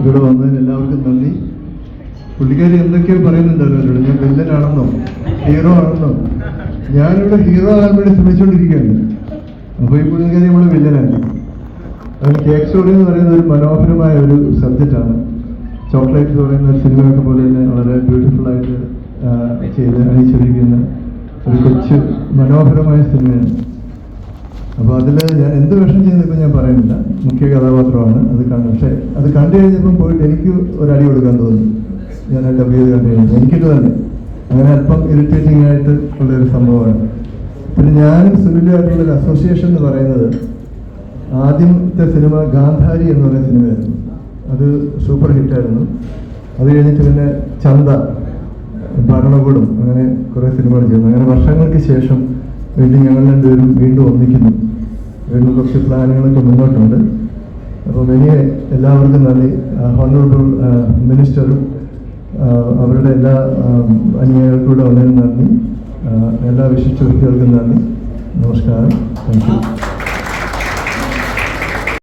ഇവിടെ വന്നതിന് എല്ലാവർക്കും നന്ദി. പുള്ളിക്കാരി എന്തൊക്കെയോ പറയുന്നുണ്ടല്ലോ ഞാൻ വില്ലനാണെന്നോ ഹീറോ ആണെന്നോ. ഞാനിവിടെ ഹീറോ ആകാൻ വേണ്ടി ശ്രമിച്ചുകൊണ്ടിരിക്കുകയാണ്. അപ്പോൾ ഈ പുള്ളിക്കാരി നമ്മൾ വില്ലനാണ്. അതിന് കേക്ക് സ്റ്റോറി എന്ന് പറയുന്ന ഒരു മനോഹരമായ ഒരു സബ്ജക്റ്റാണ്. ചോക്ലേറ്റ് എന്ന് പറയുന്ന സിനിമയൊക്കെ പോലെ തന്നെ വളരെ ബ്യൂട്ടിഫുൾ ആയിട്ട് ചെയ്ത് അണിച്ചൊരുക്കുന്ന ഒരു കൊച്ചു മനോഹരമായ സിനിമയാണ്. അപ്പോൾ അതിൽ ഞാൻ എന്ത് വേഷം ചെയ്യുന്നിപ്പോൾ ഞാൻ പറയുന്നില്ല. മുഖ്യ കഥാപാത്രമാണ് അത് കണ്ടു പക്ഷേ അത് കണ്ടു കഴിഞ്ഞപ്പം പോയിട്ട് എനിക്ക് ഒരു അടി കൊടുക്കാൻ തോന്നി. ഞാൻ ആ ഡബ് ചെയ്ത് കണ്ടു കഴിഞ്ഞു. എനിക്കിട്ട് തന്നെ. അങ്ങനെ അല്പം ഇറിറ്റേറ്റിംഗ് ആയിട്ട് ഉള്ള ഒരു സംഭവമാണ്. പിന്നെ ഞാനും സുനിലുമായിട്ടുള്ള ഒരു അസോസിയേഷൻ എന്ന് പറയുന്നത് ആദ്യത്തെ സിനിമ ഗാന്ധാരി എന്ന് പറയുന്ന സിനിമയായിരുന്നു. അത് സൂപ്പർ ഹിറ്റായിരുന്നു അത് കഴിഞ്ഞിട്ട് പിന്നെ ചന്ത ഭരണകൂടം അങ്ങനെ കുറേ സിനിമകൾ ചെയ്യുന്നു. അങ്ങനെ വർഷങ്ങൾക്ക് ശേഷം വീണ്ടും ഞങ്ങൾ രണ്ടുപേരും കുറച്ച് പ്ലാനുകളൊക്കെ മുന്നോട്ടുണ്ട്. അപ്പോൾ വലിയ എല്ലാവർക്കും നന്ദി. ഹോണറബിൾ മിനിസ്റ്ററും അവരുടെ എല്ലാ അനുയായികൾക്കൂടെ വളരെ നന്ദി. എല്ലാ വിശിഷ്ട വ്യക്തികൾക്കും നന്ദി. നമസ്കാരം. Thank you